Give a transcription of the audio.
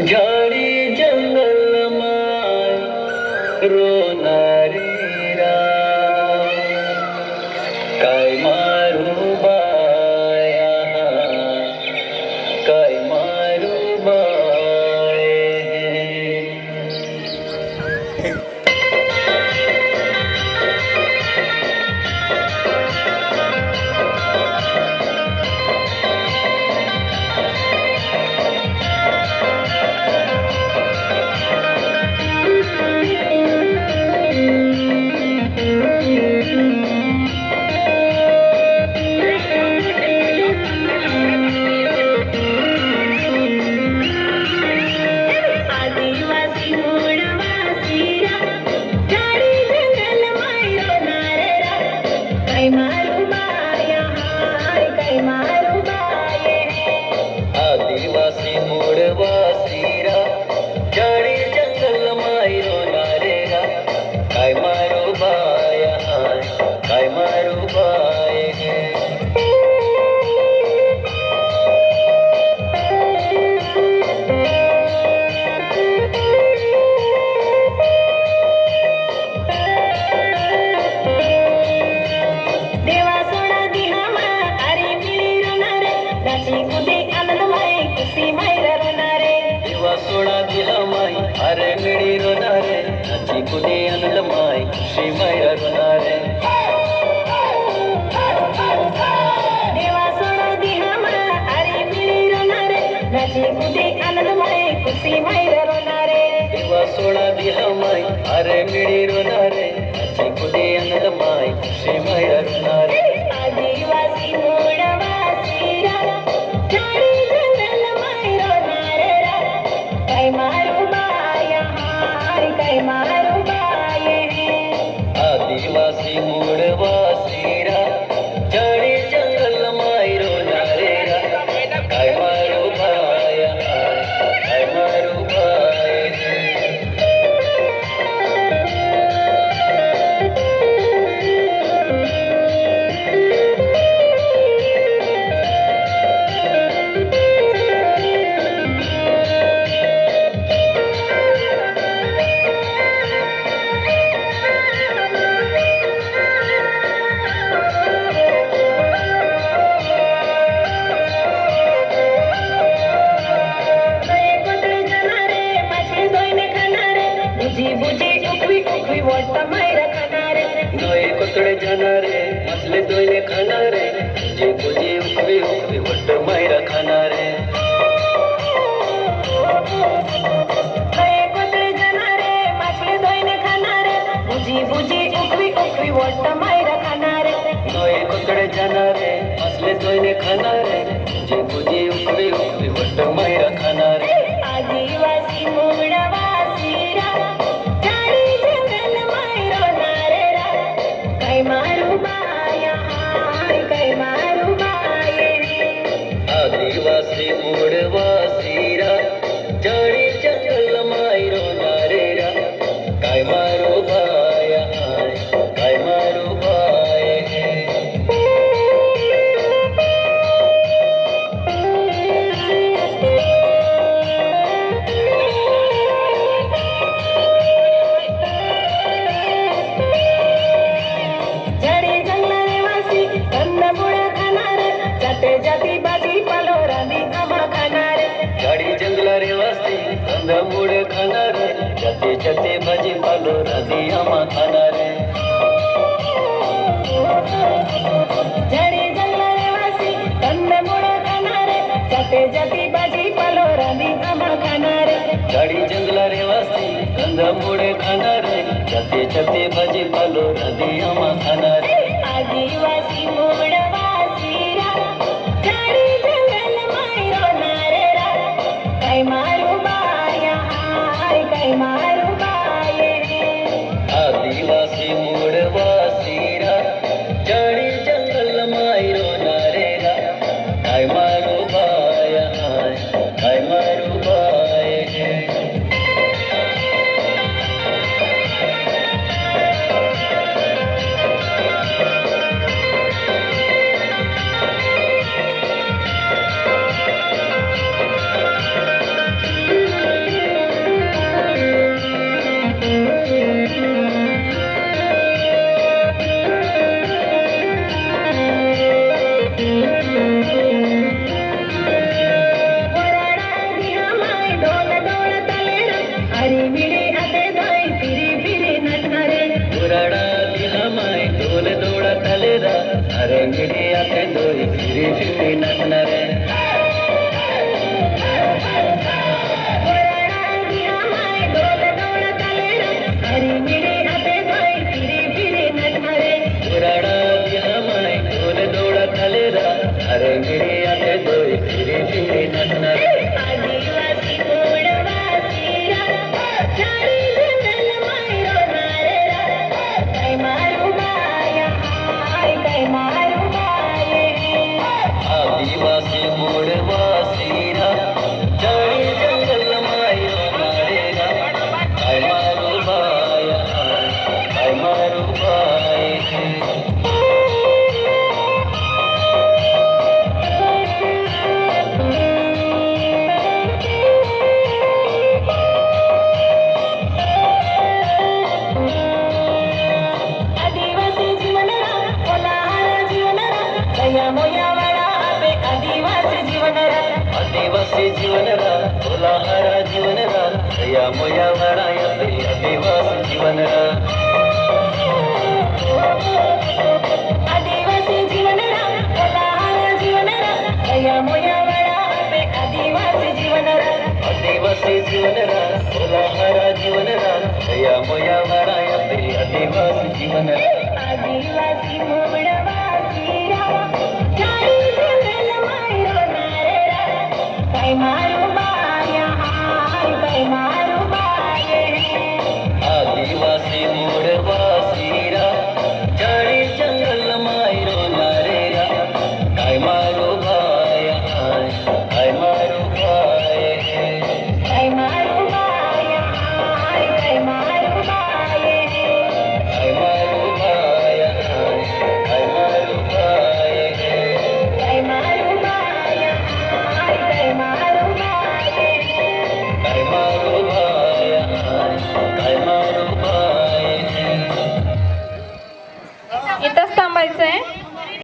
झाडी जंगल रोना सोडा दिला माय अरे मिळी रोणार रे अति कुणी आणलं माय श्रीमय रोणार रे सोडा दिला माय अरे मिळी रोणार रे अति कुणी आणलं माय श्रीमय रोणार रे my खणी I was. ते भजे फलो रवि अमरे जड़े जंगल वासी कंद मुड़ रे जते जति भजी पलो रवि अमरे जड़ी रे वासी मुड़ जते जति रवि वासी रा जड़ी जंगल माई रो नारे रा। कई माई Thank you. असे जीवनदान भोलाहारा जीवनदान दया मया मनाया दया देवास जीवनदान आदिवासी जीवनराम भोलाहारा जीवनदान दया मया मनाया दया देवास जीवनदान